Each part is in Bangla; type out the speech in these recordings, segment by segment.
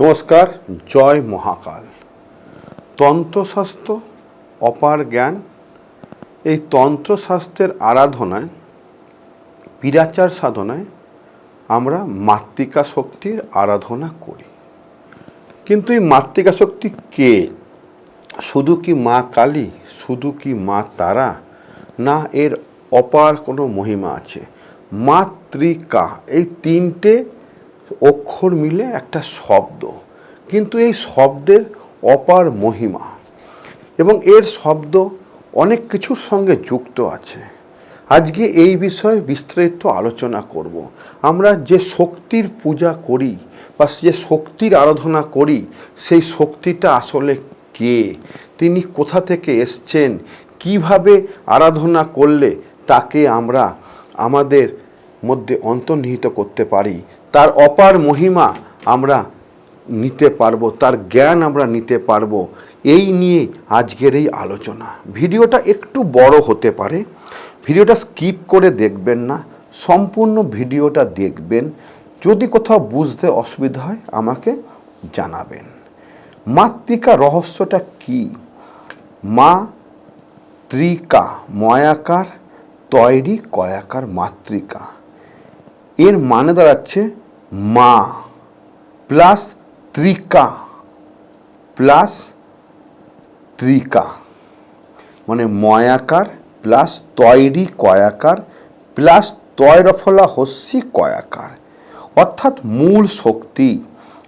নমস্কার, জয় মহাকাল। তন্ত্রশাস্ত্র, অপার জ্ঞান, এই তন্ত্রশাস্ত্রের আরাধনায়, বিরাচার সাধনায় আমরা মাতৃকা শক্তির আরাধনা করি। কিন্তু এই মাতৃকা শক্তি কে? শুধু কি মা কালী, শুধু কি মা তারা? না, এর অপার কোনো মহিমা আছে। মাতৃকা, এই তিনটে অক্ষর মিলে একটা শব্দ। কিন্তু এই শব্দের অপার মহিমা এবং এর শব্দ অনেক কিছুর সঙ্গে যুক্ত আছে। আজকে এই বিষয়ে বিস্তারিত আলোচনা করব। আমরা যে শক্তির পূজা করি বা যে শক্তির আরাধনা করি, সেই শক্তিটা আসলে কে? তিনি কোথা থেকে এসছেন? কীভাবে আরাধনা করলে তাকে আমরা আমাদের মধ্যে অন্তর্নিহিত করতে পারি? তার অপার মহিমা আমরা নিতে পারব, তার জ্ঞান আমরা নিতে পারব। এই নিয়ে আজকের এই আলোচনা। ভিডিওটা একটু বড় হতে পারে। ভিডিওটা স্কিপ করে দেখবেন না। সম্পূর্ণ ভিডিওটা দেখবেন। যদি কোথাও বুঝতে অসুবিধা হয়, আমাকে জানাবেন। মাতৃকা রহস্যটা কি? মা ত্রিকা ময়াকার, তৈরি কয়াকার মাতৃকা। এর মানে দাঁড়াচ্ছে মা প্লাস ত্রিকা প্লাস ত্রিকা। মানে ময়াকার প্লাস তৈরি কয়াকার প্লাস তৈরফলা হস্যি কয়াকার। অর্থাৎ মূল শক্তি,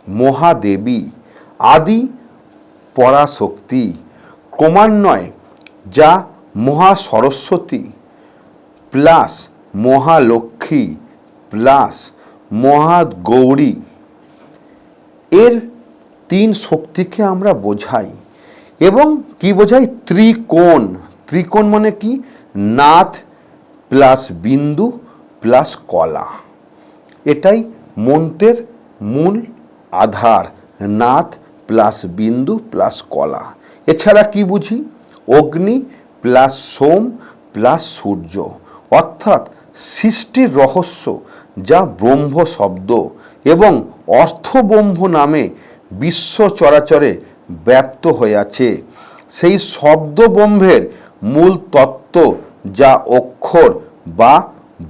মহাদেবী, আদি পরাশক্তি, ক্রমান্বয়ে যা মহা সরস্বতী প্লাস মহালক্ষ্মী, প্লাস মহাগৌরী এর তিন শক্তিকে আমরা বোঝাই। এবং কি বোঝাই? ত্রিকোণ। ত্রিকোণ মানে কি? নাথ প্লাস বিন্দু প্লাস কলা। এটাই মন্ত্রের মূল আধার। নাথ প্লাস বিন্দু প্লাস কলা। এছাড়া কি বুঝি? অগ্নি প্লাস সোম প্লাস সূর্য। অর্থাৎ সৃষ্টির রহস্য যা ব্রহ্ম শব্দ এবং অর্থব্রহ্ম নামে বিশ্ব চরাচরে ব্যপ্ত হয়ে আছে সেই শব্দ ব্রহ্মের মূল তত্ত্ব যা অক্ষর বা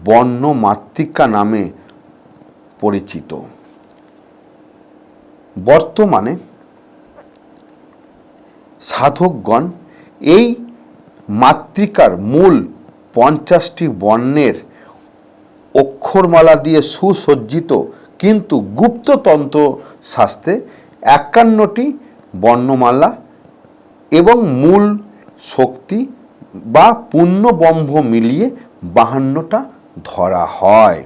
বর্ণ মাতৃকা নামে পরিচিত। বর্তমানে সাধকগণ এই মাতৃকার মূল পঞ্চাশটি বর্ণের অক্ষরমালা দিয়ে সুসজ্জিত, কিন্তু গুপ্ততন্ত্র শাস্ত্রে একান্নটি বর্ণমালা এবং মূল শক্তি বা পূর্ণবম্ভ মিলিয়ে বাহান্নটা ধরা হয়।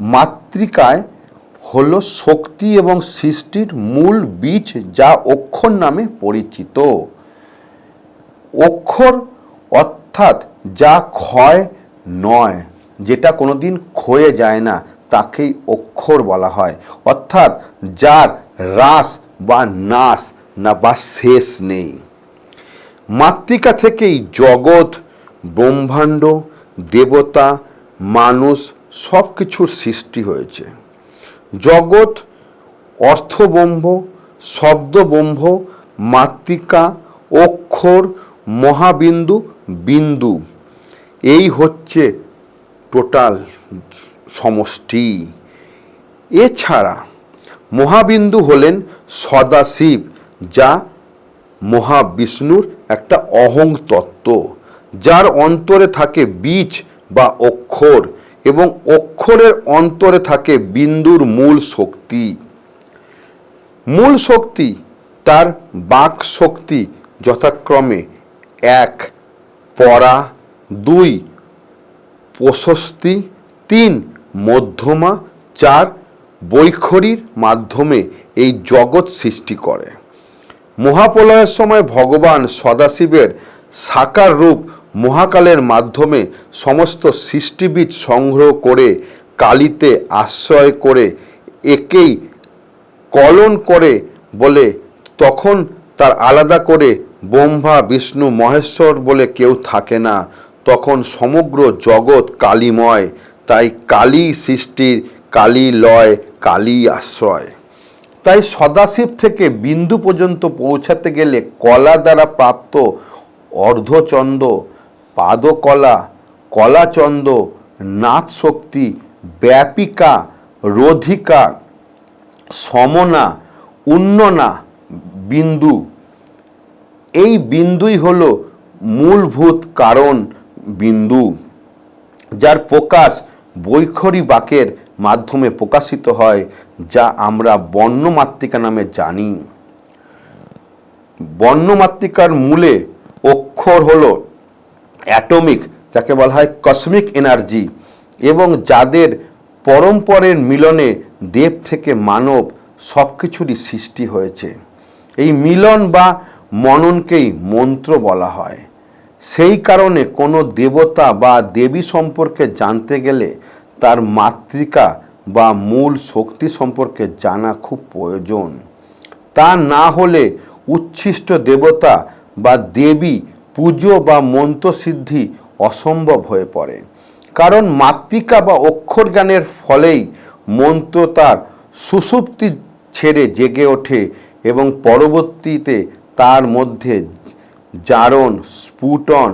মাতৃকায় হল শক্তি এবং সৃষ্টির মূল বীজ যা অক্ষর নামে পরিচিত। অক্ষর অর্থাৎ যা ক্ষয় নয়। যেটা কোনোদিন ক্ষয়ে যায় না, তাকেই অক্ষর বলা হয়। অর্থাৎ যার হ্রাস বা নাশ না বা শেষ নেই। মাতৃকা থেকেই জগৎ, ব্রহ্মাণ্ড, দেবতা, মানুষ সব কিছুর সৃষ্টি হয়েছে। জগৎ অর্থব্রহ্ম শব্দব্রহ্ম মাতৃকা, অক্ষর, মহাবিন্দু, বিন্দু। এই হচ্ছে টোটাল সমষ্টি। এছাড়া মহাবিন্দু হলেন সদাশিব, যা মহাবিষ্ণুর একটা অহং তত্ত্ব, যার অন্তরে থাকে বীজ বা অক্ষর এবং অক্ষরের অন্তরে থাকে বিন্দুর মূল শক্তি। মূল শক্তি তার বাক শক্তি যথাক্রমে এক পরা দুই প্রশস্তি তিন মধ্যমা, চার বৈখরির মাধ্যমে এই জগৎ সৃষ্টি করে। মহাপ্রলয়ের সময় ভগবান সদাশিবের সাকার রূপ মহাকালের মাধ্যমে সমস্ত সৃষ্টিবিদ সংগ্রহ করে কালিতে আশ্রয় করে একেই কলন করে বলে তখন তার আলাদা করে ব্রহ্মা, বিষ্ণু, মহেশ্বর বলে কেউ থাকে না। তখন সমগ্র জগৎ কালীময়, তাই কালী সৃষ্টির কালী লয়, কালী আশ্রয়। তাই সদাশিব থেকে বিন্দু পর্যন্ত পৌঁছাতে গেলে কলা দ্বারা প্রাপ্ত অর্ধচন্দ্র, পাদকলা কলাচন্দ নাথ শক্তি ব্যাপিকা, রোধিকা, সমনা, উন্ননা বিন্দু। এই বিন্দুই হল মূলভূত কারণ বিন্দু, যার প্রকাশ বৈখরি বাকের মাধ্যমে প্রকাশিত হয়, যা আমরা বর্ণমাতৃকা নামে জানি। বর্ণমাতৃকার মূলে অক্ষর হল অ্যাটমিক, যাকে বলা হয় কসমিক এনার্জি, এবং যাদের পরম্পরের মিলনে দেব থেকে মানব সব কিছুরই সৃষ্টি হয়েছে। এই মিলন বা মননকেই মন্ত্র বলা হয়। সেই কারণে কোনো দেবতা বা দেবী সম্পর্কে জানতে গেলে তার মাতৃকা বা মূল শক্তি সম্পর্কে জানা খুব প্রয়োজন। তা না হলে উচ্ছিষ্ট দেবতা বা দেবী পুজো বা মন্ত্রসিদ্ধি অসম্ভব হয়ে পড়ে। কারণ মাতৃকা বা অক্ষর জ্ঞানের ফলেই মন্ত্র তার সুষুপ্তি ছেড়ে জেগে ওঠে এবং পরবর্তীতে তার মধ্যে জারণ, স্ফুটন,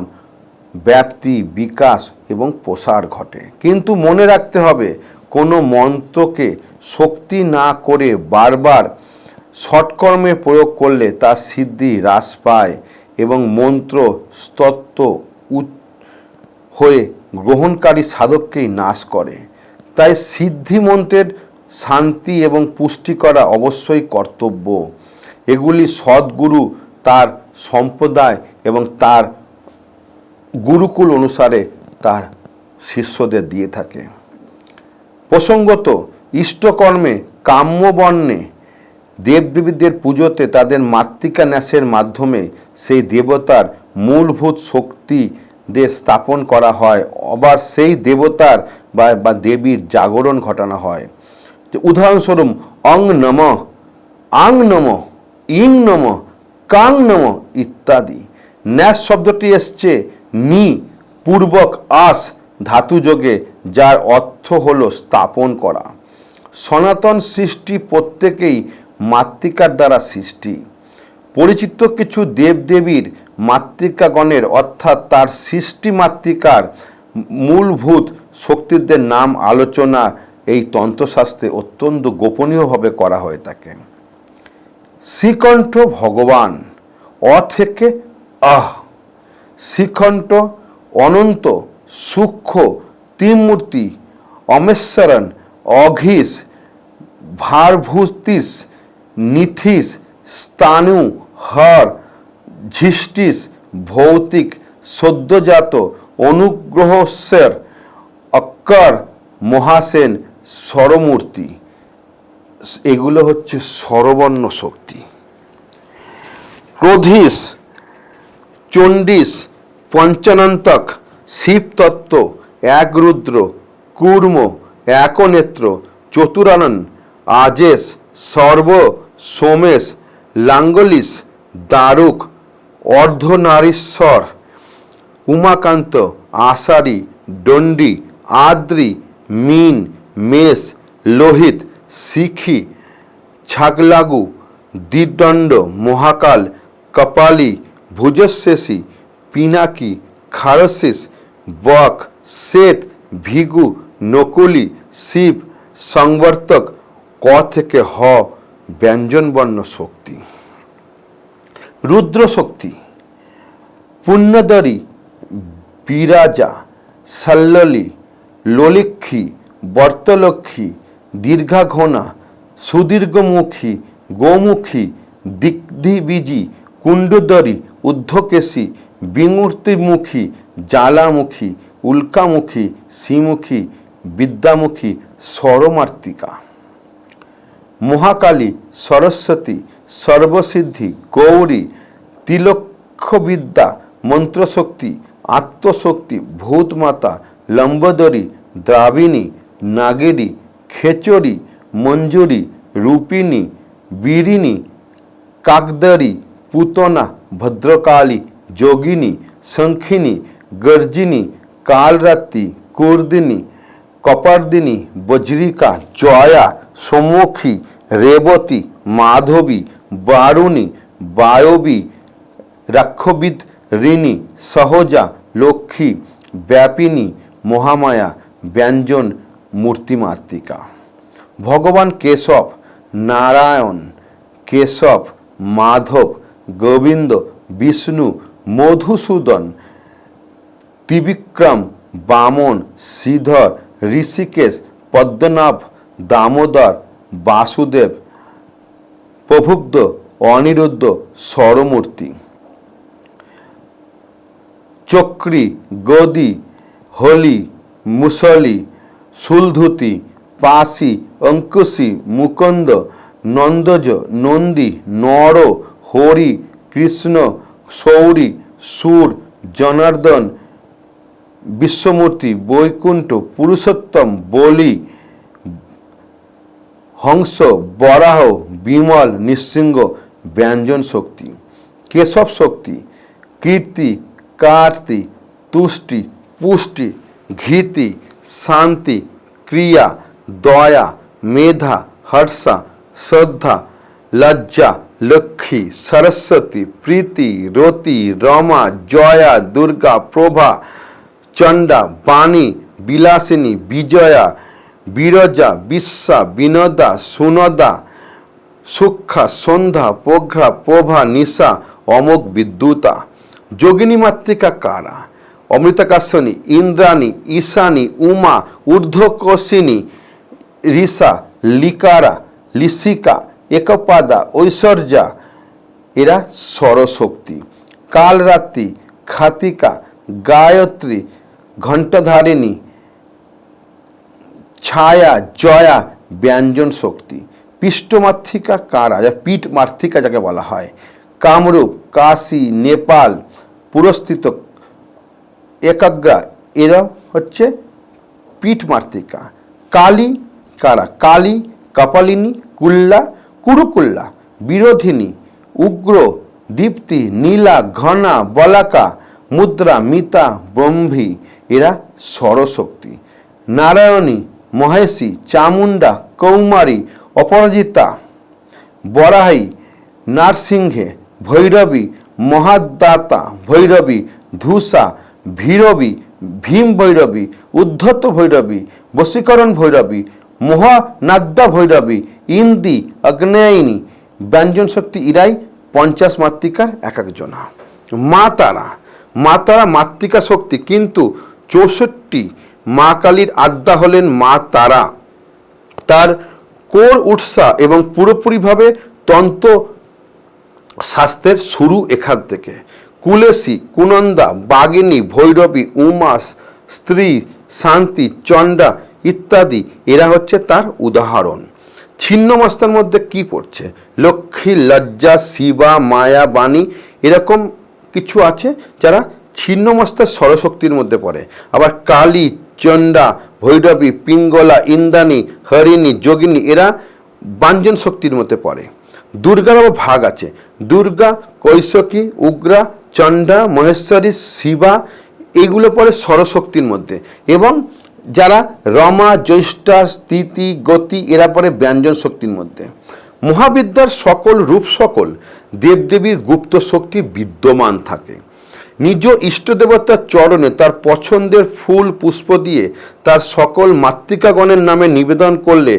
ব্যাপ্তি, বিকাশ এবং প্রসার ঘটে। কিন্তু মনে রাখতে হবে, কোনো মন্ত্রকে শক্তি না করে বারবার সৎকর্মে প্রয়োগ করলে তার সিদ্ধি হ্রাস পায় এবং মন্ত্র স্তত্ব হয়ে গ্রহণকারী সাধককেই নাশ করে। তাই সিদ্ধি মন্ত্রের শান্তি এবং পুষ্টি করা অবশ্যই কর্তব্য। এগুলি সদ্গুরু তার সম্প্রদায় এবং তার গুরুকুল অনুসারে তার শিষ্যদের দিয়ে থাকে। প্রসঙ্গত, ইষ্টকর্মে, কাম্যবর্ণে দেবদেবীদের পুজোতে তাদের মাতৃকা ন্যাসের মাধ্যমে সেই দেবতার মূলভূত শক্তিদের স্থাপন করা হয়। আবার সেই দেবতার বা বা দেবীর জাগরণ ঘটানো হয়। উদাহরণস্বরূপ, অং নম, আং নম, ইং নম কাং নম ইত্যাদি। ন্যাস শব্দটি এসছে নি, পূর্বক আস ধাতুযোগে যার অর্থ হল স্থাপন করা। সনাতন সৃষ্টি প্রত্যেকেই মাতৃকার দ্বারা সৃষ্টি। পরিচিত কিছু দেবদেবীর মাতৃকাগণের, অর্থাৎ তার সৃষ্টি মাতৃকার মূলভূত শক্তিদের নাম আলোচনা এই তন্ত্রশাস্ত্রে অত্যন্ত গোপনীয়ভাবে করা হয়ে থাকে শ্রীকণ্ঠ ভগবান, অ থেকে আহ। শ্রীকণ্ঠ অনন্ত সূক্ষ্ম ত্রিমূর্তি, অমেশ্বরণ অঘিস, ভারভূতিস নিথিস, স্তানু হর, ঝিষ্টিস ভৌতিক, সদ্যজাত অনুগ্রহস্বর অক্কর মহাসেন স্বরমূর্তি এগুলো হচ্ছে স্বরবর্ণ শক্তি। ক্রোধিস, চণ্ডীস, পঞ্চানন্তক, শিবতত্ত্ব, একরুদ্র, কূর্ম, একনেত্র, চতুরানন আজেশ সর্ব, সোমেশ, লাঙ্গলিস, দারুক, অর্ধনারীশ্বর, উমাকান্ত, আষাঢ়ি দণ্ডি আদ্রি, মিন, মেষ, লোহিত শিখি ছাগলাগু, দ্বিদণ্ড, মহাকাল, কপালি ভুজশেষী পিনাকি, খারসিস, বক, শ্বেত, ভিগু, নকুলি, শিব, সংবর্তক, ক থেকে হ, ব্যঞ্জনবর্ণ শক্তি। রুদ্র শক্তি, পুণ্যদরী, বিরাজা, সল্ললি, ললিক্ষী বর্তলক্ষ্মী দীর্ঘাঘনা, সুদীর্ঘমুখী, গোমুখী, দিগ্ধিবীজি, কুণ্ডদরী ঊর্ধ্বকেশী বিমূর্তিমুখী, জ্বালামুখী, উল্কামুখী, শ্রীমুখী, বিদ্যামুখী স্বরমার্তিকা মহাকালী, সরস্বতী, সর্বসিদ্ধি, গৌরী, তিলক্ষবিদ্যা, মন্ত্রশক্তি, আত্মশক্তি, ভূতমাতা, লম্বদরী, দ্রাবিণী নাগেরী খেচরি মঞ্জুরি, রূপিণী, বীরিণী কাকদরি পুতনা, ভদ্রকালী, যোগিনী, শঙ্খিনী, গর্জিনী, কালরাত্রি, কুর্দিনী, কপার্দিনী, বজ্রিকা, জয়া, সমুখী, রেবতী, মাধবী, বারুণী, বায়বী, রাক্ষবিদ ঋণী সহজা, লক্ষ্মী, ব্যাপিনী, মহামায়া, ব্যঞ্জন মূর্তিমাতৃকা। ভগবান কেশব, নারায়ণ, কেশব, মাধব, গোবিন্দ, বিষ্ণু, মধুসূদন, ত্রিবিক্রম, বামন, শ্রীধর, ঋষিকেশ, পদ্মনাভ, দামোদর, বাসুদেব প্রভুব্ধ অনিরুদ্ধ স্বরমূর্তি চক্রি, গদি, হলি, মুসলি সুলধুতি পাশি অঙ্কুশি মুকন্দ, নন্দজ, নন্দী, নর, হরি, কৃষ্ণ, সৌরী, সুর, জনার্দন, বিশ্বমূর্তি, বৈকুণ্ঠ, পুরুষোত্তম, বলি, হংস, বরাহ, বিমল, নৃসিংহ, ব্যঞ্জন শক্তি, কেশব শক্তি, কীর্তি, কার্তি, তুষ্টি, পুষ্টি, ঘৃতি শান্তি, ক্রিয়া, দয়া, মেধা, হর্ষা, শ্রদ্ধা, লজ্জা, লক্ষ্মী, সরস্বতী, প্রীতি, রতি, রমা, জয়া, দুর্গা, প্রভা, চণ্ডা, বাণী, বিলাসিনী, বিজয়া, বিরজা, বিশ্বা, বিনোদা, সুনদা সুক্ষা সন্ধ্যা, প্রঘ্রা, প্রভা, নিশা অমোক বিদ্যুতা। যোগিনী মাতৃকা কারা? অমৃতকাশনী ইন্দ্রাণী ঈশানী উমা, ঊর্ধ্বকোশিনী, ঋষা, লিকারা, লিসিকা, একপাদা, ঐশ্বর্যা, এরা সরশক্তি কালরাত্রি, খাতিকা, গায়ত্রী, ঘণ্টধারিণী, ছায়া, জয়া, ব্যঞ্জন শক্তি। পৃষ্ঠমাতৃকা কারা? যা পীঠ যাকে বলা হয়। কামরূপ, কাশী, নেপাল পুরস্থিত একাগ্রা। এরা হচ্ছে পীঠ মাতৃকা। কালী কারা? কালী, কপালিনী, কুল্লা, কুরুকুল্লা, বিরোধিনী, উগ্র, দীপ্তি, নীলা, ঘনা, বলাকা, মুদ্রা, মিতা, ব্রহ্মী। এরা সরশক্তি নারায়ণী, মহেশী, চামুণ্ডা, কৌমারী, অপরাজিতা, বরাহী, নারসিংহে, ভৈরবী, মহাদাতা, ভৈরবী, ধূসা ভীরবী, ভীম ভৈরবী, উদ্ধত ভৈরবী, বশীকরণ ভৈরবী মহানাদ্যা ভৈরবী, ইন্দি আগ্নেয়িনী ব্যঞ্জন শক্তি ইরাই, পঞ্চাশ মাতৃকার এক একজনা মা তারা মা তারা মাতৃকা শক্তি, কিন্তু চৌষট্টি মা কালীর আদ্যা হলেন মা তারা। তার কোর উৎসা এবং পুরোপুরিভাবে তন্ত্র শাস্ত্রের শুরু এখান থেকে। কুলেশী কুনন্দা, বাগিনী, ভৈরবী, উমাস, স্ত্রী, শান্তি, চণ্ডা ইত্যাদি, এরা হচ্ছে তার উদাহরণ। ছিন্নমস্তার মধ্যে কি পড়ছে? লক্ষ্মী, লজ্জা, শিবা, মায়া, বাণী, এরকম কিছু আছে যারা ছিন্নমস্তার সরশক্তির মধ্যে পড়ে। আবার কালী, চণ্ডা, ভৈরবী, পিঙ্গলা, ইন্দ্রাণী, হরিণী, যোগিনী, এরা বাঞ্জন শক্তির মধ্যে পড়ে। দুর্গার ভাগ আছে। দুর্গা, কৈশকী, উগ্রা চণ্ডা, মহেশ্বরী, শিবা, এগুলো পড়ে সরশক্তির মধ্যে। এবং যারা রমা, জ্যৈষ্ঠা স্থিতি গতি, এরা পরে ব্যঞ্জন শক্তির মধ্যে। মহাবিদ্যার সকল রূপ সকল দেবদেবীর গুপ্ত শক্তি বিদ্যমান থাকে। নিজ ইষ্টদেবতার চরণে তার পছন্দের ফুল, পুষ্প দিয়ে তার সকল মাতৃকাগণের নামে নিবেদন করলে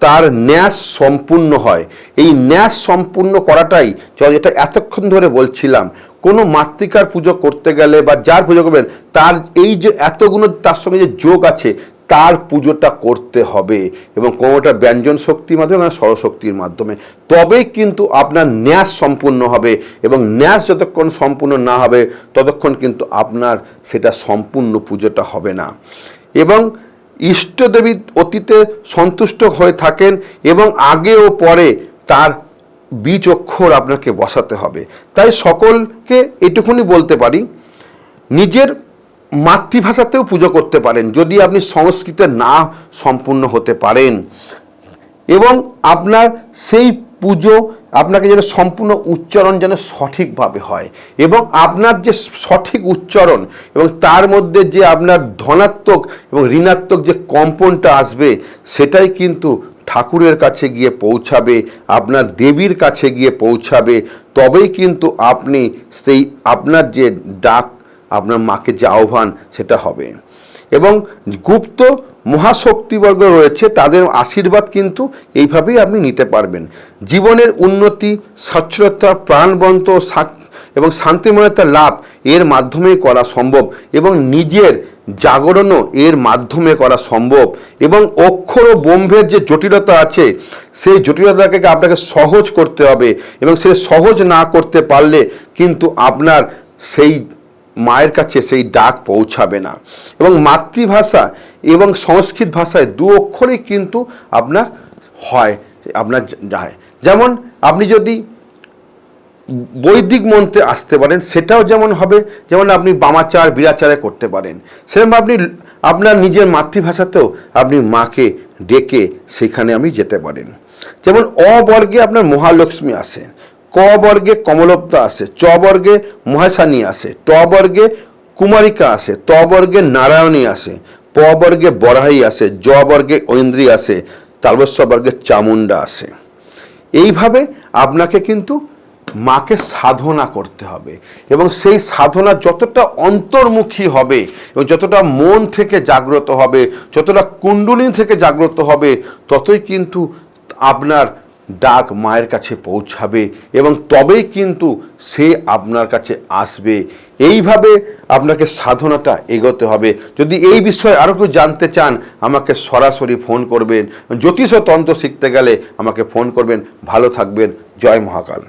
তার ন্যাস সম্পূর্ণ হয়। এই ন্যাস সম্পূর্ণ করাটাই চল, এটা এতক্ষণ ধরে বলছিলাম, কোনো মাতৃকার পুজো করতে গেলে বা যার পুজো করবেন, তার এই যে এতগুলো, তার সঙ্গে যে যোগ আছে, তার পুজোটা করতে হবে। এবং কোনোটা ব্যঞ্জন শক্তির মাধ্যমে মানে সরশক্তির মাধ্যমে। তবেই কিন্তু আপনার ন্যাস সম্পূর্ণ হবে এবং ন্যাস যতক্ষণ সম্পূর্ণ না হবে, ততক্ষণ কিন্তু আপনার সেটা সম্পূর্ণ পুজোটা হবে না। এবং ইষ্টদেবী অতীতে সন্তুষ্ট হয়ে থাকেন এবং আগে ও পরে তার বীজ অক্ষর আপনাকে বসাতে হবে। তাই সকলকে এটুকুনি বলতে পারি, নিজের মাতৃভাষাতেও পুজো করতে পারেন, যদি আপনি সংস্কৃতে না সম্পূর্ণ হতে পারেন। এবং আপনার সেই পুজো আপনাকে যেন সম্পূর্ণ উচ্চারণ যেন সঠিকভাবে হয় এবং আপনার যে সঠিক উচ্চারণ এবং তার মধ্যে যে আপনার ধনাত্মক এবং ঋণাত্মক যে কম্পনটা আসবে সেটাই কিন্তু ঠাকুরের কাছে গিয়ে পৌঁছাবে, আপনার দেবীর কাছে গিয়ে পৌঁছাবে, তবেই কিন্তু আপনি সেই আপনার যে ডাক, আপনার মাকে যে আহ্বান সেটা হবে। এবং গুপ্ত মহাশক্তিবর্গ রয়েছে, তাদের আশীর্বাদ কিন্তু এইভাবেই আপনি নিতে পারবেন। জীবনের উন্নতি, সচ্ছলতা, প্রাণবন্ত এবং শান্তিময়তা লাভ এর মাধ্যমেই করা সম্ভব এবং নিজের জাগরণও এর মাধ্যমে করা সম্ভব এবং অক্ষর ও ব্রহ্মের যে জটিলতা আছে, সেই জটিলতাকে আপনাকে সহজ করতে হবে এবং সে সহজ না করতে পারলে কিন্তু আপনার সেই মায়ের কাছে সেই ডাক পৌঁছাবে না। এবং মাতৃভাষা এবং সংস্কৃত ভাষায় দু অক্ষরই কিন্তু আপনার হয়, আপনার যায় যেমন আপনি যদি বৈদিক মন্ত্রে আসতে পারেন, সেটাও যেমন হবে, যেমন আপনি বামাচার, বিরাচারে করতে পারেন। সেরকম আপনি আপনার নিজের মাতৃভাষাতেও আপনি মাকে ডেকে সেখানে আপনি যেতে পারেন। যেমন অবর্গে আপনার মহালক্ষ্মী আসে। ক বর্গে কমলপ্তা আসে চ বর্গে মহাসানী আসে ট বর্গে কুমারিকা আসে ত বর্গে নারায়ণী আসে প বর্গে বরাহী আসে জ বর্গে ঐন্দ্রী আসে তালবস্ব বর্গে চামুন্ডা আসে এইভাবে আপনাকে কিন্তু মাকে সাধনা করতে হবে এবং সেই সাধনা যতটা অন্তর্মুখী হবে এবং যতটা মন থেকে জাগ্রত হবে, যতটা কুণ্ডলিনী থেকে জাগ্রত হবে, ততই কিন্তু আপনার ডাক মায়ের কাছে পৌঁছাবে এবং তবেই কিন্তু সে আপনার কাছে আসবে। এইভাবে আপনাকে সাধনাটা এগোতে হবে। যদি এই বিষয়ে আরও কেউ জানতে চান, আমাকে সরাসরি ফোন করবেন। জ্যোতিষ তন্ত্র শিখতে গেলে আমাকে ফোন করবেন। ভালো থাকবেন। জয় মহাকাল।